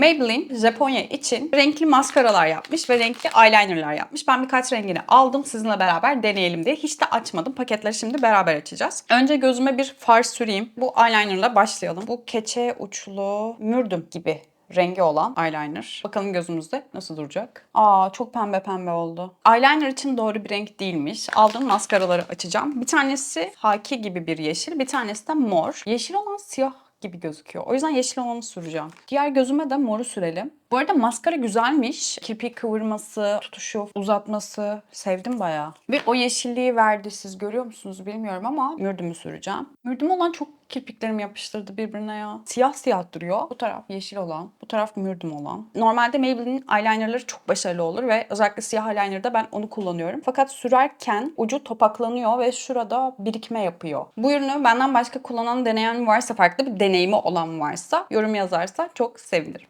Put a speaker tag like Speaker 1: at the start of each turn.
Speaker 1: Maybelline Japonya için renkli maskaralar yapmış ve renkli eyelinerlar yapmış. Ben birkaç rengini aldım sizinle beraber deneyelim diye. Hiç de açmadım. Paketleri şimdi beraber açacağız. Önce gözüme bir far süreyim. Bu eyelinerla başlayalım. Bu keçe uçlu mürdüm gibi rengi olan eyeliner. Bakalım gözümüzde nasıl duracak. Aa çok pembe pembe oldu. Eyeliner için doğru bir renk değilmiş. Aldığım maskaraları açacağım. Bir tanesi haki gibi bir yeşil, bir tanesi de mor. Yeşil olan siyah gibi gözüküyor. O yüzden yeşil olanı süreceğim. Diğer gözüme de moru sürelim. Bu arada maskara güzelmiş. Kirpiği kıvırması, tutuşu, uzatması sevdim bayağı. Ve o yeşilliği verdi. Siz görüyor musunuz bilmiyorum ama mürdümü süreceğim. Mürdüm olan çok kirpiklerimi yapıştırdı birbirine ya. Siyah siyah duruyor. Bu taraf yeşil olan, bu taraf mürdüm olan. Normalde Maybelline'in eyelinerları çok başarılı olur ve özellikle siyah eyelinerda ben onu kullanıyorum. Fakat sürerken ucu topaklanıyor ve şurada birikme yapıyor. Bu ürünü benden başka kullanan, deneyen varsa, farklı bir deneyimi olan varsa yorum yazarsa çok sevinirim.